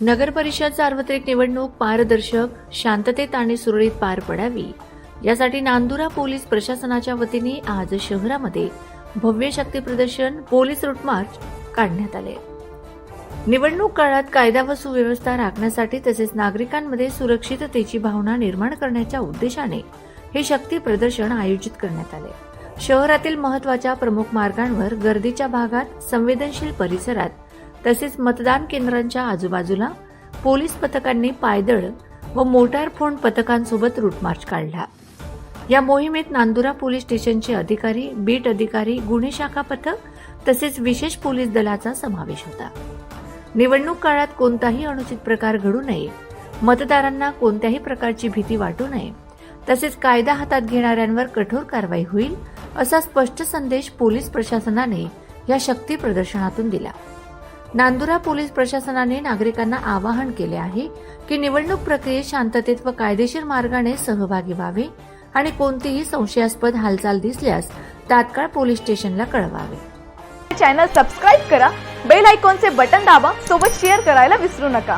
नगर परिषद सार्वत्रिक निवडणूक पारदर्शक शांततेत आणि सुरळीत पार पडावी. यासाठी नांदुरा पोलीस प्रशासनाच्या वतीने आज शहरामध्ये भव्य शक्ती प्रदर्शन पोलीस रूट मार्च काढण्यात आले. निवडणूक काळात कायदा व सुव्यवस्था राखण्यासाठी तसेच नागरिकांमध्ये सुरक्षिततेची भावना निर्माण करण्याच्या उद्देशाने हे शक्ती प्रदर्शन आयोजित करण्यात आले. शहरातील महत्त्वाच्या प्रमुख मार्गांवर गर्दीच्या भागात संवेदनशील परिसरात तसेच मतदान केंद्रांच्या आजूबाजूला पोलीस पथकांनी पायदळ व मोटार फोन पथकांसोबत रूटमार्च काढला. या मोहिमेत नांदुरा पोलीस स्टेशनचे अधिकारी बीट अधिकारी गुन्हे शाखा पथक तसेच विशेष पोलीस दलाचा समावेश होता. निवडणूक काळात कोणताही अनुचित प्रकार घडू नये मतदारांना कोणत्याही प्रकारची भीती वाटू नये तसेच कायदा हातात घेणाऱ्यांवर कठोर कारवाई होईल असा स्पष्ट संदेश पोलीस प्रशासनाने या शक्ती प्रदर्शनातून दिला. नांदुरा पोलीस प्रशासनाने नागरिकांना आवाहन केले आहे की निवडणूक प्रक्रियेत शांततेत व कायदेशीर मार्गाने सहभागी व्हावे आणि कोणतीही संशयास्पद हालचाल दिसल्यास तात्काळ पोलीस स्टेशनला कळवावे. चॅनल सबस्क्राईब करा बेल आयकॉनचे बटन दाबा सोबत शेअर करायला विसरू नका.